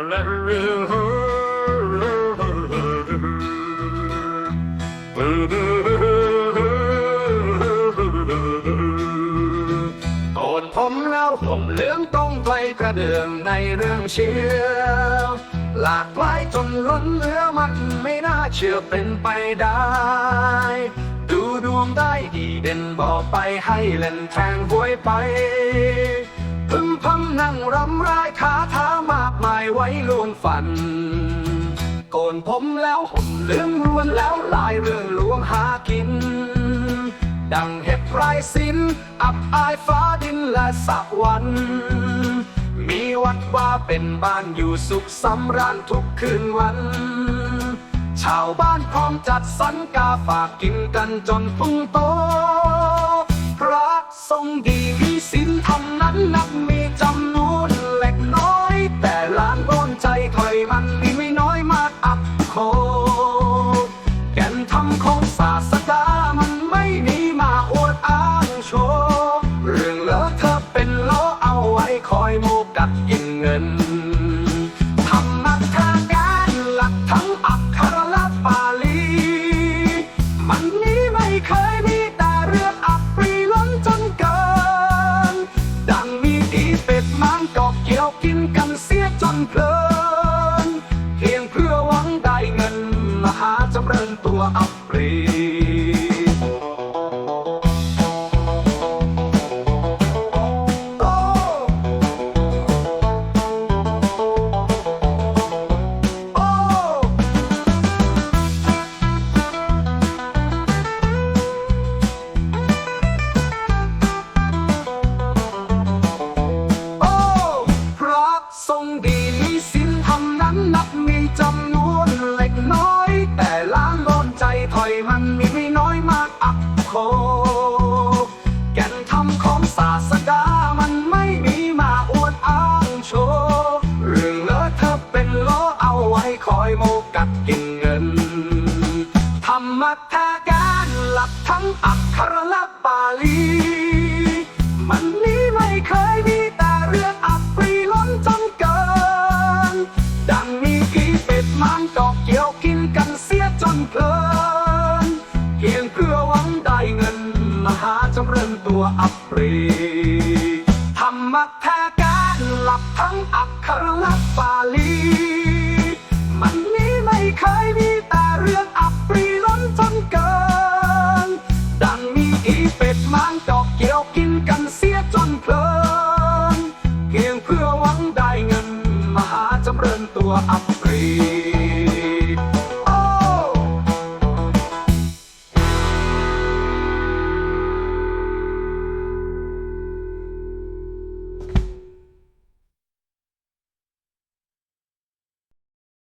โกนผมแล้วผมเหลืองต้องไปกระเดื่องในเรื่องเชื่อหลากหลายจนล้นเหลือมันไม่น่าเชื่อเป็นไปได้ ดูดวงได้ดีเด่นบอกไปให้เล่นแทงหวยไป พึมพำนั่งรำรายคาถามากมายไว้ลวงฝัน โกนผมแล้วห่มเหลืองล้วนแล้วลายเรื่องลวงหากิน ดังเห็ดไรสิน อับอายฟ้าดินและสักวันมีวัดว่าเป็นบ้านอยู่สุขสำราญทุกคืนวัน ชาวบ้านพร้อมจัดสรรกาฝากกินกันจนพุงโตพระทรงดีมีศี ลธรรมนั้นนับมีจำนวนเล็กน้อย แต่ล้านร้อนใจถอยมันมีไม่น้อยมากอับโคแก่นธรรมของศาสดามันไม่มีมาอวดอ้างโชว์เรื่องเลอะเธอเป็นล้อเอาไว้คอยโมกัดกินเงิน กินกันเสียจนเพลินเพียงเพื่อหวังได้เงินมหาจำเริญตัวอับปรี แต่ล้างโดนใจถอยมันมีไม่น้อยมากอักโคแก่นธรรมของศาสดามันไม่มีมาอวดอ้างโชว์เรื่องเลอะเธอะเป็นล้อเอาไว้คอยโมกัดกินเงินธรรมะแท้การหลักทั้งอักขระและปาลี อัปรีธรรมะแท้การหลักทั้งอักขระและปาลีมันนี้ไม่เคยมีแต่เรื่องอับปรีล้นจนเกิน ดังมีอีเป็ดมังจอกเกี่ยวกินกันเสียจนเพลิน เพียงเพื่อหวังได้เงิน มหาจำเริญตัวอับปรี